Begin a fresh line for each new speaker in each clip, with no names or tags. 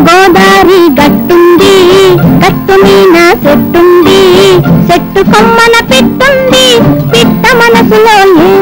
గోదావరి గట్టుంది గట్టు మీన చెట్టుంది చెట్టు కొమ్మన పిట్ట మనసులో ఉంది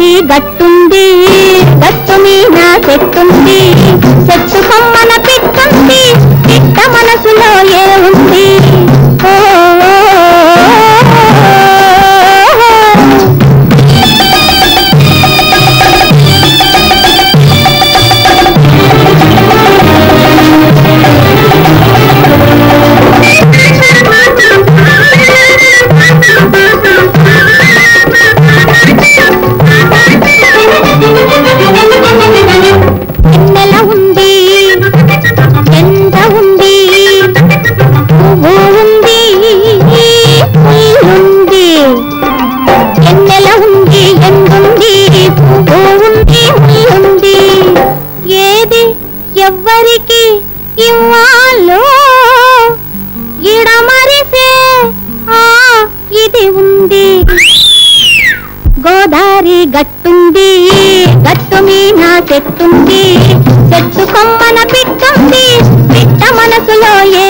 గోదావరి గట్టుంది గట్టు మీద చెట్టుంది చెట్టు కొమ్మన పెట్టుంది. ఉంది ఎందుంది పువ్వు ఉంది ఉంది ఏది ఎవ్వరికి ఇవ్వాలో? ఇడమరిసే ఆ ఇది ఉంది. గోదారి గట్టుంది గట్టు మీద చెట్టుంది. చెట్టు కొమ్మన పిట్టుంది పిట్ట మనసులో ఏ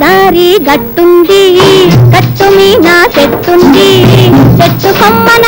దారి గట్టుంది గట్టు మీద చెట్టుంది చెట్టు కొమ్మన